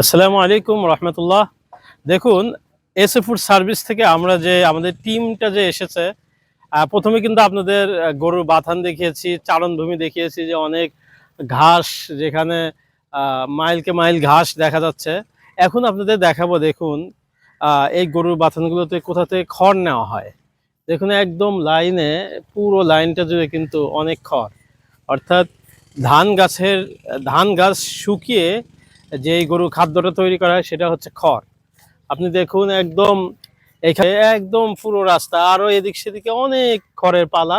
আসসালামু আলাইকুম রহমতুল্লাহ। দেখুন এসএ ফুড সার্ভিস থেকে আমরা যে আমাদের টিমটা যে এসেছে প্রথমে কিন্তু আপনাদের গরুর বাথান দেখিয়েছি, চারণভূমি দেখিয়েছি যে অনেক ঘাস যেখানে মাইলকে মাইল ঘাস দেখা যাচ্ছে। এখন আপনাদের দেখাবো, দেখুন এই গরুর বাথানগুলোতে কোথা থেকে খড় নেওয়া হয়। দেখুন, একদম লাইনে, পুরো লাইনটা জুড়ে কিন্তু অনেক খড়। অর্থাৎ ধান গাছের, ধান গাছ শুকিয়ে যে গরু খাদ্যটা তৈরি করা হয় সেটা হচ্ছে খড়। আপনি দেখুন একদম এখানে একদম পুরো রাস্তা, আরও এদিক সেদিকে অনেক খড়ের পালা,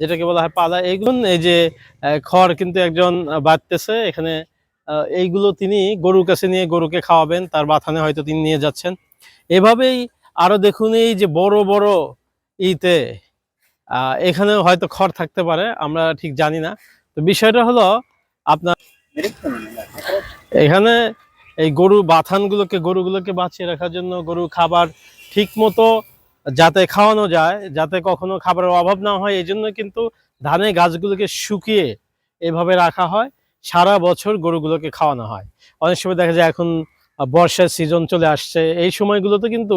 যেটাকে বলা হয় পালা। এইগুলো এই যে খড় কিন্তু একজন বাঁধতেছে, এখানে এইগুলো তিনি গরুর কাছে নিয়ে গরুকে খাওয়াবেন, তার বাথানে হয়তো তিনি নিয়ে যাচ্ছেন। এভাবেই আরও দেখুন এই যে বড় বড় ইতে এখানে হয়তো খড় থাকতে পারে, আমরা ঠিক জানি না। তো বিষয়টা হলো, আপনার এখানে এই গরু বাথানগুলোকে, গরুগুলোকে বাঁচিয়ে রাখার জন্য গরু খাবার ঠিক মতো যাতে খাওয়ানো যায়, যাতে কখনো খাবারের অভাব না হয় এই জন্য কিন্তু ধানে গাছগুলোকে শুকিয়ে এভাবে রাখা হয়। সারা বছর গরুগুলোকে খাওয়ানো হয়। অনেক সময় দেখা যায় এখন বর্ষার সিজন চলে আসছে। এই সময়গুলোতে কিন্তু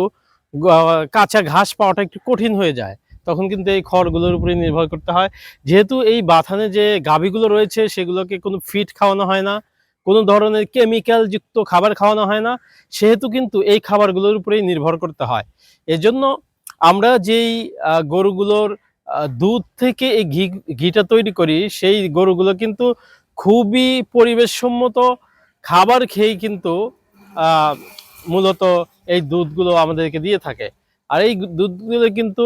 কাঁচা ঘাস পাওয়াটা একটু কঠিন হয়ে যায়। তখন কিন্তু এই খড়গুলোর উপরে নির্ভর করতে হয়। যেহেতু এই বাথানে যে গাভীগুলো রয়েছে, সেগুলোকে কোনো ফিট খাওয়ানো হয় না, কোনো ধরনের কেমিক্যাল যুক্ত খাবার খাওয়ানো হয় না, সেহেতু কিন্তু এই খাবারগুলোর উপরেই নির্ভর করতে হয়। এজন্য আমরা যেই গরুগুলোর দুধ থেকে এই ঘি, ঘিটা তৈরি করি, সেই গরুগুলো কিন্তু খুবই পরিবেশসম্মত খাবার খেয়েই কিন্তু মূলত এই দুধগুলো আমাদেরকে দিয়ে থাকে। আর এই দুধগুলো কিন্তু